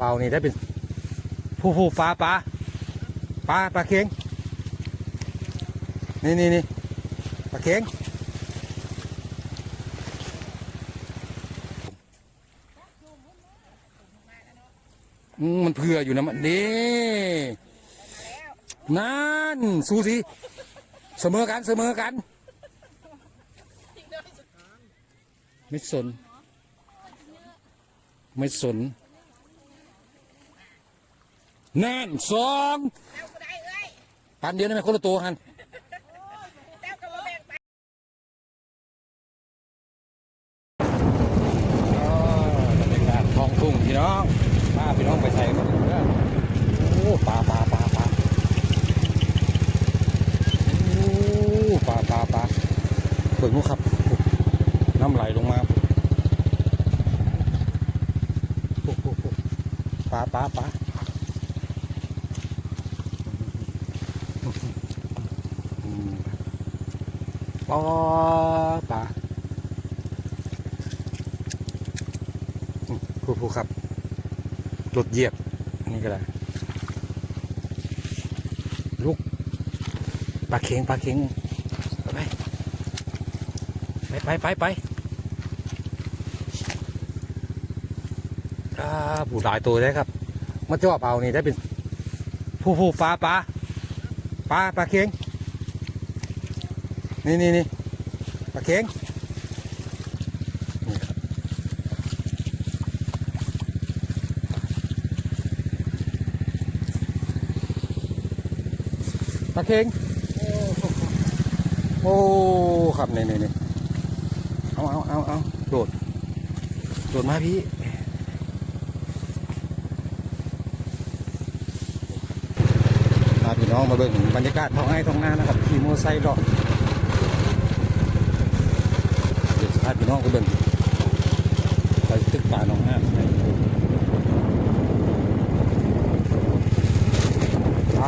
เปล่านี่ได้เป็นผู้ผู้ปลาปลาปลาปลาเค็งนี่นี่นี่ปลาเค็งมมันเผื่ออยู่นะมันนี่นั่นสูสีเสมอกันเสมอกัน ไม่สน ไม่สน นั่นสองปันเดียวได้ไหมคนละตัวหันแล้วก็มาแบ่งไปบรรยากาศท้องทุ่งพี่น้องพาพี่น้องไปใช้มันเด้อโอ้ปลาปลาปลาปลาโอ้ปลาปลาปลาเบิ่งนู้นครับ น้ำไหลลงมาโอ้โหปลาปลาปลา ปลาปลาผู้ผู้ครับรถเหยียบนี่ก็ได้ลูกปลาเค็งปลาเค็งไปไปไปไปไปอ่าผู้หลายตัวได้ครับมาจอบเอานี่ได้เป็นผู้ผู้ปลาปลาปลาปลาเค็ง นี่นี่นี่ปลาเค็งปลาเค็งโอ้ครับนี่นี่นี่เอาเอาเอาเอาโดด โดดมาพี่พาพี่น้องมาเบิ่งบรรยากาศท้องไร่ท้องนานะครับขี่มอเตอร์ไซค์ดี๋ยวจะ พาพี่น้องก็เบิ่งไปตึกป่าหนองห้ามไปไป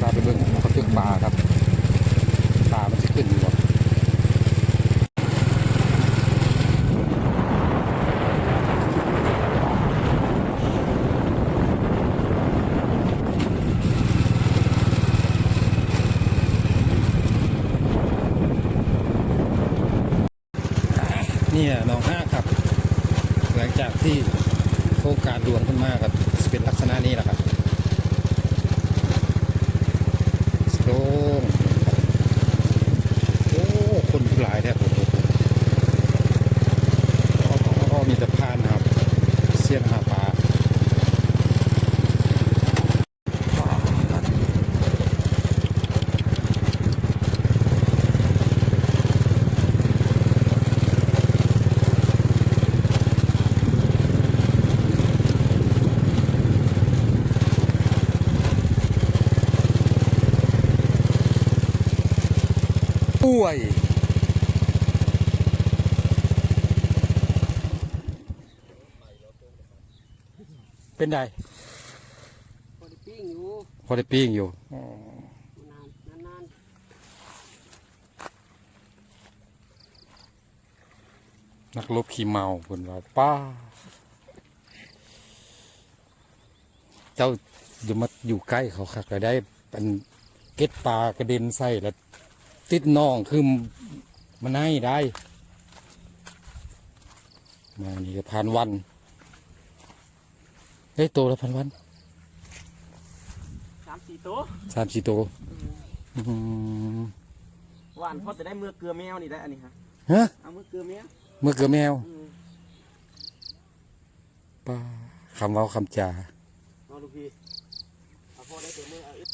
ปลาไปเบิ่งเขาตึกปลาครับปลามันจะขึ้นอยู่บ่นี่น้องห้าครับ หลังจากที่โครงการดวงขึ้นมากับเป็นลักษณะนี้แหละครับ โล่งโอ้ คนหลายแท้ผมก็มีแต่พานนะครับ เสียนหาปลาป่วย เป็นไดพอได้ปิ้งอยู่พอได้ปิ้งอยู่นานนานนักรบขี่เมาคนว่าป้า เจ้าอย่ามาอยู่ใกล้เขาคักก็ได้เป็นเก็ดปลากระเด็นใส่แล้ว ติดน่องคือมันให้ได้ มานี่ก็พันวัน เฮ้ยโตแล้วพันวันสามสี่ตัวสามสี่โตอื้อหือหวานพอจะได้เมื่อเกลือแมวนี่ได้อันนี้ฮะฮะเอาเมื่อเกลือแมวเมื่อเกือแมวอืมป้าคำเว้าคำจาเอาลูกพี่เอาพอได้เกลือเมื่อเอาอีกว่า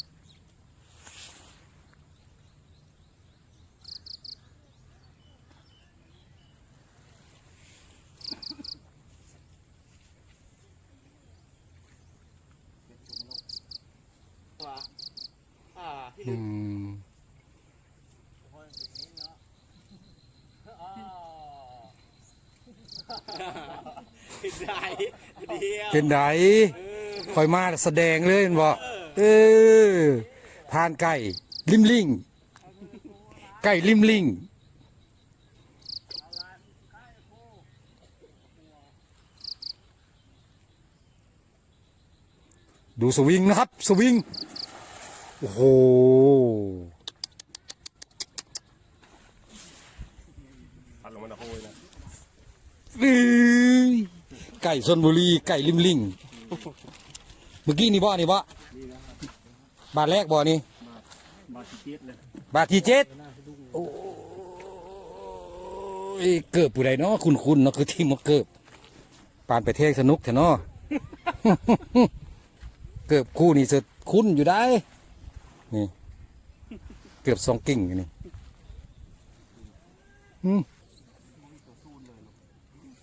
อืมได้เดียวเป็นไดคอยมาแสดงเลยเห็นบ่เออทานไก่ ลิมลิงไก่ลิมลิงดูสวิงนะครับ สวิง โอ้โห พันลงมาตะโอยนะอื้อไก่ชนบุรี ไก่ริมลิง เมื่อกี้นี่บ่นี่บ่บาทแรกบ่นี่ บาดเจ็บเลยบาทที่เจ็ดโอ้ยเกิบผู้ใดเนาะคุณคุณเนาะคือที่มาเกิบปานไปเทศสนุกแท้เนาะ เกิบคู่นี่จะคุ้นอยู่ได้ นี่ เกือบสองกิ่งอันนี่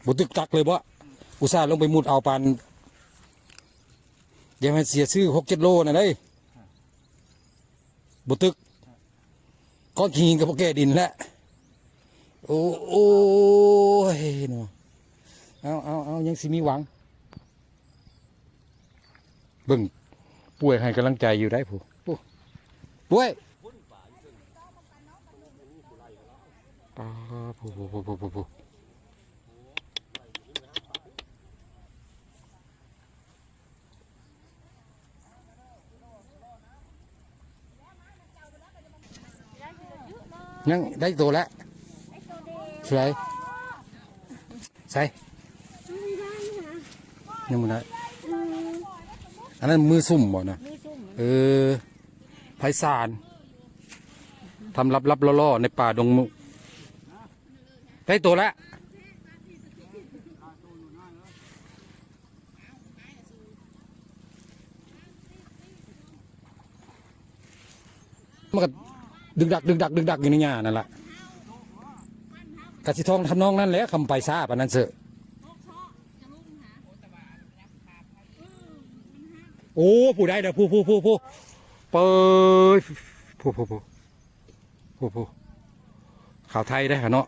บุตึกตักเลยบ่อุตส่าห์ลงไปมุดเอาปานเดี๋ยวมันเสียชื่อหกเจ็ดโลนะได้ยบุตึกก้อนขี้หินกับพวกแกดินแหละโอ้โอ้ยเนาะเอาเอาเอายังสิมีหวัง เบิ่งป่วยให้กำลังใจอยู่ได้ผู้ ผู้ป่วยปาผู้ผู้ผู้ผู้ผู้ผู้ยังได้ตัวแล้วใช่ใช่ยังมันได้อันนั้นมือซุ่มบ่นะเออ ไพศาลทำลับลับๆล่อๆในป่าดงมุได้ตัวแล้วมันก็ดึกดักดึกดักดึกดักอยู่ในหญ้านั่นแหละกะสิทองทำนองนั้นแหละคำไปซาปานนั้นเสอะโอ้ผู้ได้เด้อผู้ผู้ผู้ผู้ เปิดผู้ผู้ผู้ผู้ผู้ข่าวไทยได้ฮะเนาะ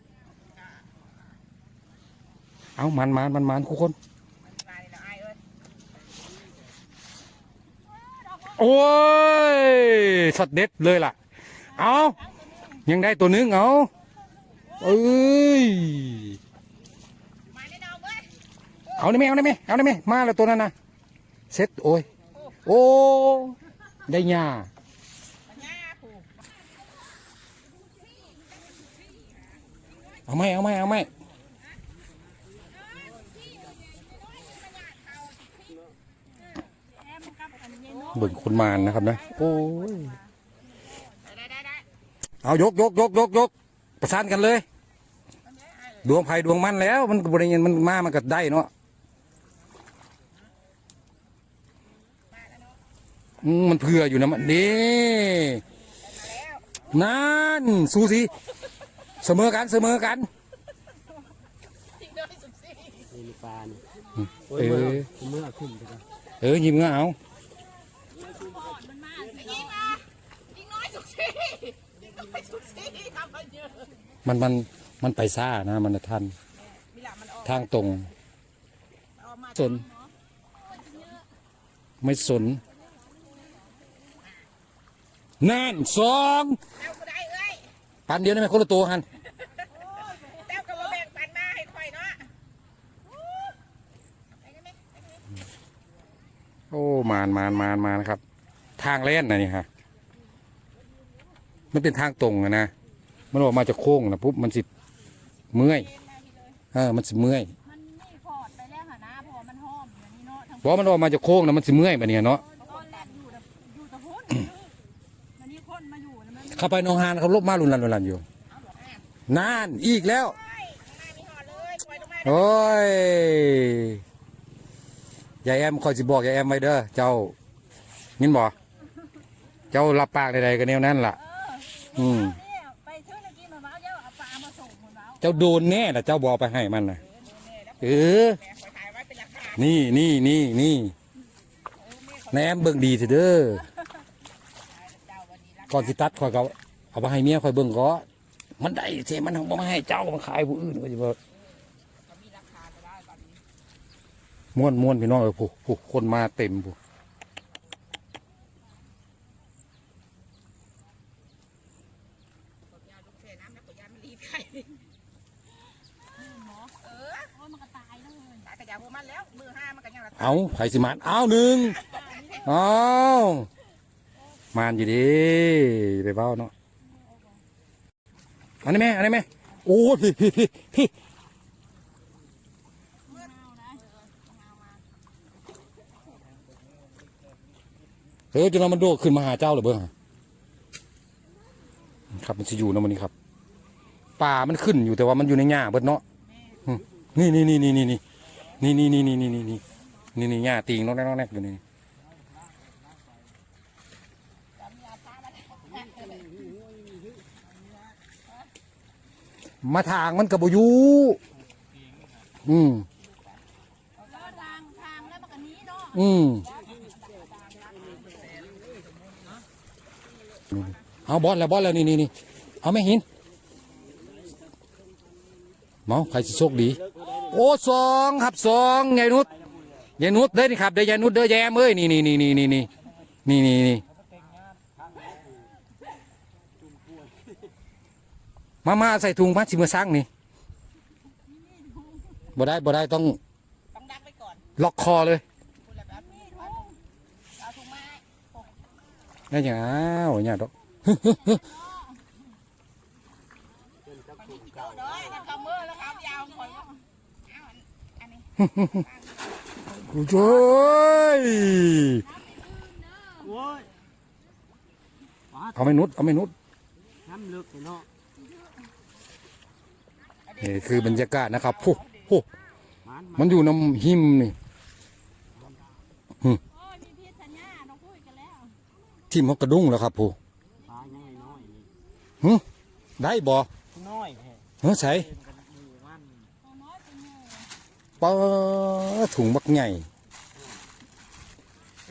เอามันมันมันมันทุกคนมาเลยนะไอ้ยโอ้ยสดเด็ดเลยล่ะ เอายังได้ตัวนึงเอาเอ้ยมาเลยน้องเอ้ยเอาได้ไหมเอาได้ไหมเอาได้ไหมมาแล้วตัวนั้นนะเซ็ตโอ้ย โอ้ ได้หญ้าเอาไหมเอาไหมเอาไมแอมกับอันนี้เบิ่งคนมานนะครับนะ โอ้ย เอายกยกยกยกยกประสานกันเลย ดวงไผ่ดวงมันแล้ว มันบริเวณมันมามันก็ได้เนาะ อืมมันเผื่ออยู่นะมันนี่นั่นสู้สิเสมอกันเสมอกันทิ้งด้วยสุดสินี่มีปลาเนี่ยเออเมื่อขึ้นไปกันเออยิ้มเงาเอายิงมายิงน้อยสุดสิยิงน้อยสุดสิทำมาเยอะมันมันมันไปซ่านะ มันทันมีหลังมันออกทางตรงออกมาสน ไม่สน นั่นสองแล้วก็ได้เอ้ยปันเดียวได้ไหมคนละตัวหันแล้วก็มาแบ่งปันมาให้ค่อยเนาะไปกันไหมไปกันไหมโอ้มานมานมานมานครับ ทางเล่นนะนี่ฮะมันเป็นทางตรงอะนะมันออกมาจากโค้งนะปุ๊บมันสิเมื่อยเออมันสิเมื่อยมันไม่พอดไปแล้วหะนะเพราะว่ามันห้อมอย่างนี้เนาะทั้งเพราะมันออกมาจากโค้งนะมันสิเมื่อยแบบนี้เนาะ ต้นแรกอยู่แต่อยู่แต่พุ่นมันนี่คนมาอยู่แล้วมัน เข้าไปหนองฮานเขาลบมาลุนลันลุนลันอยู่นานอีกแล้วไม่มีหอเลยปล่อยลงมาโอ้ยยายแอมคอยสิบอกยายแอมไว้เด้อเจ้ายินบ่เจ้ารับปากใดๆกันแนวนั้นล่ะ อืมเนี่ยไปช่วยตะกี้มาเมาเจ้าเอาปลามาส่งเหมือนเมาเจ้าโดนแน่แต่เจ้าบอไปให้มันนะเออแม่คอยถ่ายไว้เป็นหลักฐานนี่นี่นี่นี่แหนมเบิ่งดีเถอะเด้อเจ้าวันนี้รั กอนสิตัดข่อยก็เอาไปให้เมียข่อยเบิ่งก็มันได้เสีมันเอามาให้เจ้ามาขายผู้อื่นก็จะบอกม้วนม้วนพี่น้องเออผู้ผู้คนมาเต็มผู้เอาไผ่สิมานเอาหนึ่งเอา มานอยู่ดีไปเบ้าเนาะอันนี้ไหมอันนี้ไหมโอ้พี่พี่พี่พี่เออจนมันโดดขึ้นมาหาเจ้าหรือเบ้อครับมันจะอยู่นะมันนี่ครับป่ามันขึ้นอยู่แต่ว่ามันอยู่ในหญ้าเบิดเนาะนี่นี่นี่นี่นี่นี่นี่นี่นี่นี่นี่นี่นี่นี่หญ้าตีงน้องแรกน้องแรกอยู่นี่ มาทางมันกับบอยูอืมอืมเอาบอลแล้วบอลแล้วนี่นี่นี่เอาไม่หินเมาใครสิโชคดี โอ้สองครับสองยายนุชยายนุชเด้อนี่ครับเด้อยายนุชเด้อแยมเอ้ยนี่นี่นี่นี่นี่นี่นี่นี่ มามาใส่ถุงพัดสิมือซังนี่บ่ได้บ่ได้ต้องล็อกคอเลยนี่อย่างอ้าวเนี่ยดอกโอ้ยโอ้ยเอาไม่นุดเอาไม่นุดน้ำลึกเนาะ นี่คือบรรยากาศนะครับโอ้โหมันอยู่น้ำหิมนี่ที่มันกระดุ้งแล้วครับผู้ฮึได้บ่น้อยเฮ้ยใส่ปะถุงมักใหญ่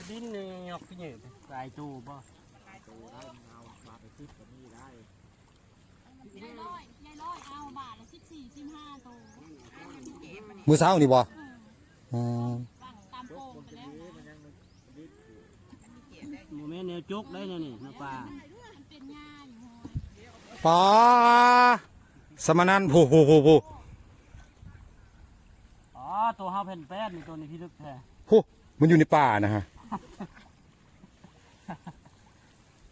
ดิ้นยกขึ้นอยู่ายจูบ่ลายจูได้เอาปาไปติดกับนี่ได้ สิบสี่สิบห้าตัวมือเช้านี่บ่อืมฝั่งตามโป่งไปแล้วนะโมเมนต์แนวจกได้เนี่ยนี่น้ำปลามันเป็นหญ้าอยู่หอยปลาสมานันผู้ผู้ผู้ผู้อ๋อตัวห้าแผ่นแป้นนี่ตัวนี้พี่ลึกแท้ผู้มันอยู่ในป่านะฮะ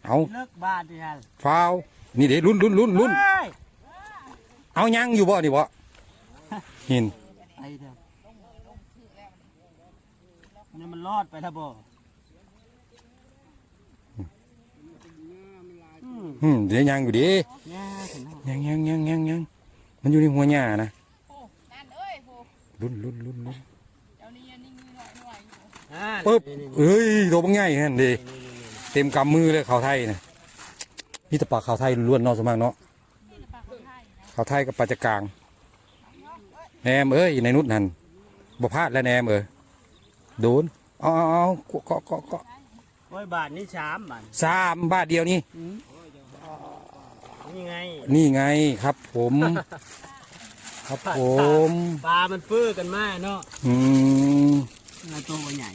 เอาพี่ลึกบ้านที่ฮะฟาวนี่เดี๋ยวลุ้นลุ้นลุ้นลุ้นเฮ้ย เอายังอยู่บ่นี่บ่หินไอ้เถอะนี่มันรอดไปแล้วบ่อืมอืมเดี๋ยวยังอยู่ดิแง่ถึงแล้วยังยังยังยังยังมันอยู่ในหัวหญ้านะโอ้นั่นเอ้ยโหลุ้นลุ้นลุ้นลุ้นเดี๋ยวนี้ยังนิ่งๆหน่อยหน่อยอยู่อ่าปึ๊บนี่นี่เอ้ยตัวบังใหญ่นั่นดินี่นี่นี่เต็มกำมือเลยขาวไทยนะนี่แต่ปลาขาวไทยล้วนๆเนอกสมากเนาะนี่แหละปลา คนไทยนะขาวไทยกับปลาจะกลางแนมเอ้ยในนุดนั่นบ่พลาดแล้วแนมเอ้ยโดนเอาเอาเอาเกาะเกาะเกาะเกาะโอ้ยบาทนี่สามบาทสามบาทเดียวนี่นี่ไง นี่ไงครับผม ครับผมปลา มันฟื้อกันมากเนาะอืมนายตัวมันใหญ่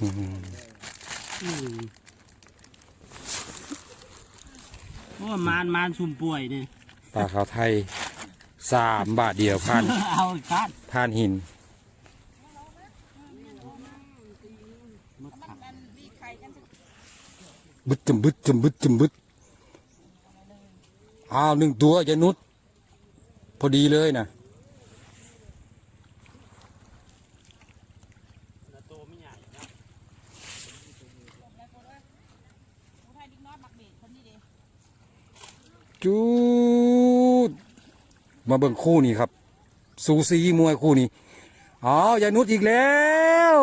อืมอืมโอ้มานมานซุ่มป่วยดิ ปลาขาวไทยสามบาทเดียวผ่านเอาคัดผ่านหินมดขับมันมีไข่กันสิบึดจมบึดจมบึดจมบึดอ้าวหนึ่งตัวยายนุชพอดีเลยนะ ตัวไม่ใหญ่นะ ผู้ไทยดิ้งน้อยหมักเบ็ดคนนี้เด้ จูด มาเบิ่งคู่นี้ครับ สูสีมวยคู่นี้อ้าวยายนุชอีกแล้ว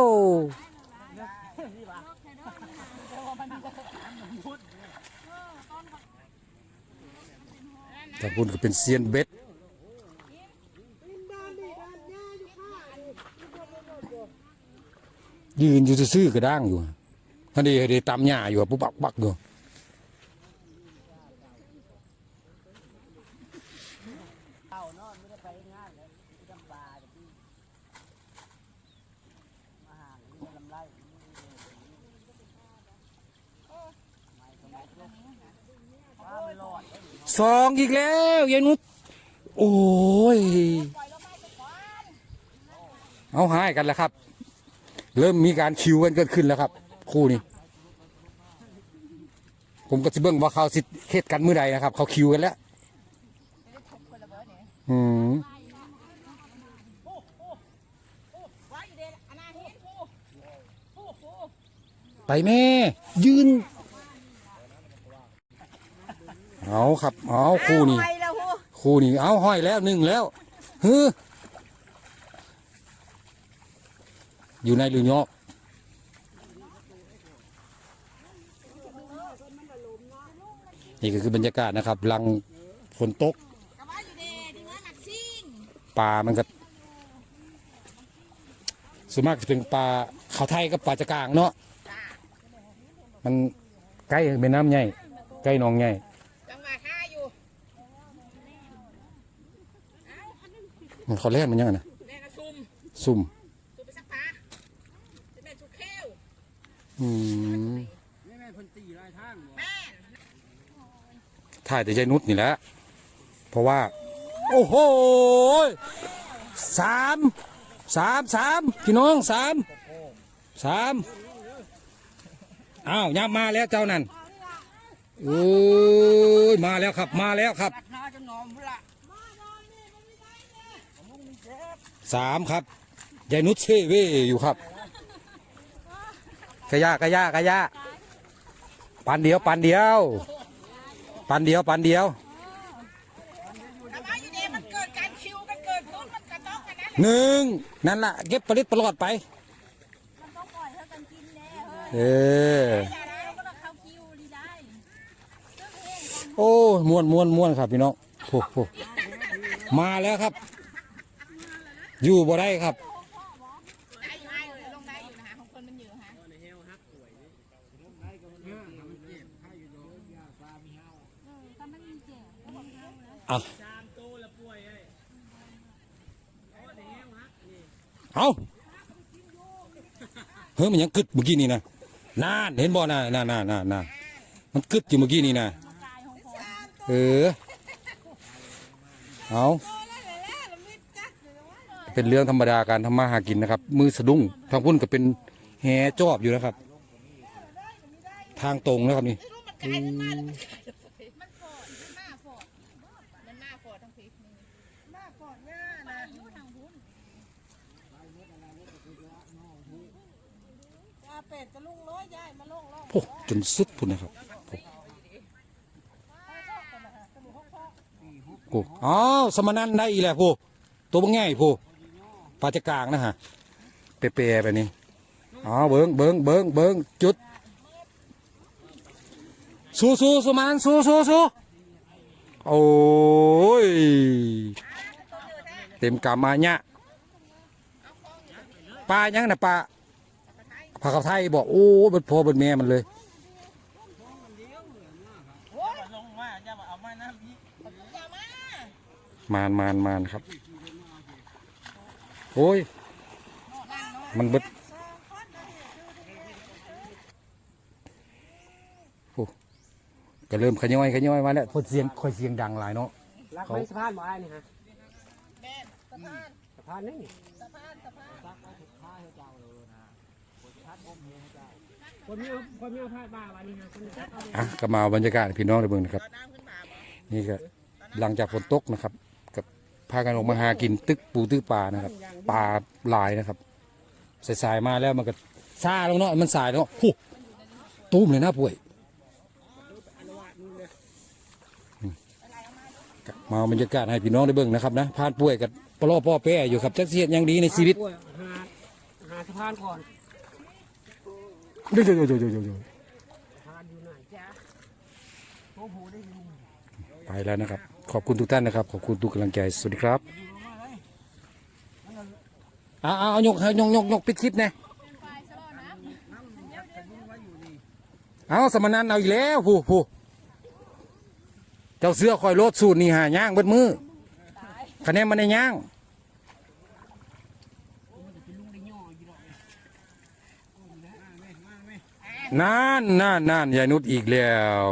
แต่คุณก็เป็นเซียนเบ็ดยืนอยู่ซื่อๆกระด้างอยู่ท่านดีเดีตามหญ้าอยู่ปุ๊บปักปักอยู่ เอาเนาะไม่ได้ไปงานเลยที่จำปาเดี๋ยวพี่มาหาเลยนี่ลำไรว่าไม่รอด สองอี กแล้วยายนุชโอ้ยเอาหายกันแล้วครับ เริ่มมีการคิวกันเกิดขึ้นแล้วครับ คู่นี้ ผมก็จะเบิ่งว่าเขาสิเฮ็ดกันเมื้อใดนะครับ เขาคิวกันแล้วอืมไปแม่ ยืน เอาครับเอาคู่นี้ไปแล้วผู้คู่นี้เอาห้อยแล้วหนึ่งแล้วฮืออยู่ในหรือยอกนี่ก็คือบรรยากาศนะครับหลังฝนตกก็ว่าอยู่เด้ดึงเงินหนักซิ่งปลามันก็ส่วนมากจะเป็นปลาขาวไทยกับปลาจะกลางเนาะมันใกล้เป็นน้ำใหญ่ใกล้หนองใหญ่ จังหวะค่าอยู่มันเขาเล่นมันยังไงนะแม่กระซุ่มซุ่มซุ่มไปสักปลาจะแม่ชุกเข้วอืมนี่แม่เพิ่นตีลายทางบ่แม่ถ่ายแต่ใจนุชนี่แหละเพราะว่า โอ้โหสามสามสามพี่น้องสามสามอ้าวยับมาแล้วเจ้านั่น โอ้ยมาแล้วครับมาแล้วครับหน้าจะนอมพุ่นละสามครับยายนุชเซเวอยู่ครับกระยากระยากระยาปันเดียวปันเดียว ปันเดียวปันเดียวแต่ว่าอยู่เด้มันเกิดการคิวกันเกิดขึ้นมันกระต้องกันนั่นแหละหนึ่งนั่นละเก็บปลิดปลอดไปมันต้องปล่อยให้กันกินแน่เฮ้ยเออ เราก็ต้องเข้าคิวดีได้ โอ้ ม้วนม้วนม้วนครับพี่น้องโอ้โหมาแล้วครับ อยู่บ่ได้ครับเลงได้อยู่นะคะของคนมันเยอะฮะเอาเฮาเออถ้าเจ็บมันมีเข้าแล้วเอาจามโตแล้วป่วยเอ้ยโอ้ในเฮวฮักนี่เอาเฮ้ยมันยังกึดเมื่อกี้นี่นะนานเห็นบ่น่ะน่ะน่ะน่ะน่ะมันกึดอยู่เมื่อกี้นี่นะ เออเอาเป็นเรื่องธรรมดาการทำมาหากินนะครับ มือสะดุ้งทางพุ่นก็เป็นแหจอบอยู่นะครับ ทางตรงนะครับนี่โอ้จนสุดพุ่นนะครับ โอ้อ้าวสมนันได้อีแล้วผู้ตัวบางง่ายผู้ปลาจะกลางนะฮะเปรย์ๆไปนี่อ๋อเบิ้งเบิ้งเบิ้งเบิ้งจุดสู้สู้สมานสู้สู้สู้โอ้ยเต็มกำมาเนี่ยปลายังนะปลาปลาเขาไทยบอกโอ้เบิดพ่อเบิดแม่มันเลย ลงมาจะมาเอามาน้ำพี่ อย่ามามานมานมานครับ โอ้ย มันเบิดโอ้ก็เริ่มขย้อยขย้อยมาแล้วพอเสียงค่อยเสียงดังหลายเนาะรักไม่สะพานบ่อ้ายนี่ฮะแม่นสะพานสะพานนี่สะพานสะพานรักไว้สุดท้ายให้เจ้าเลยนะคนชัดอมเฮียให้เจ้าคนมีคนมีพาดบ้าวันนี้ฮะคนชัดเอาเลยอะก็มาเอาบรรยากาศให้พี่น้องได้เบิ่งนะครับตอนน้ำขึ้นมาบ่นี่ก็หลังจากฝนตกนะครับกับ พากันออกมาหากินตึกปูตึกปลานะครับปลาหลายนะครับสายๆมาแล้วมันก็ซาลงเนาะมันสายเนาะหูตุ้มเลยนะป่วยอืมก็มาเอาบรรยากาศให้พี่น้องได้เบิ่งนะครับนะพานป่วยกับปลอป้อแป้อยู่ครับจักเสียดยังดีในชีวิตหาหาสะพานก่อนเดี๋ยวๆๆๆๆสะพานอยู่ไหนจ๊ะโอ้โหได้ยินๆไปแล้วนะครับ ขอบคุณทุกท่านนะครับ ขอบคุณทุกกำลังใจ สวัสดีครับเอาเอาเอายกให้ยกยกยกปิดคลิปนี่ยเอาสมนันเอาอีกแล้วผู้ผู้เจ้าเสื้อคอยโลดสูตรนี่หาย่างเบิดมือคะแนนมันในย่างนั่นนั่นนั่นยายนุชอีกแล้ว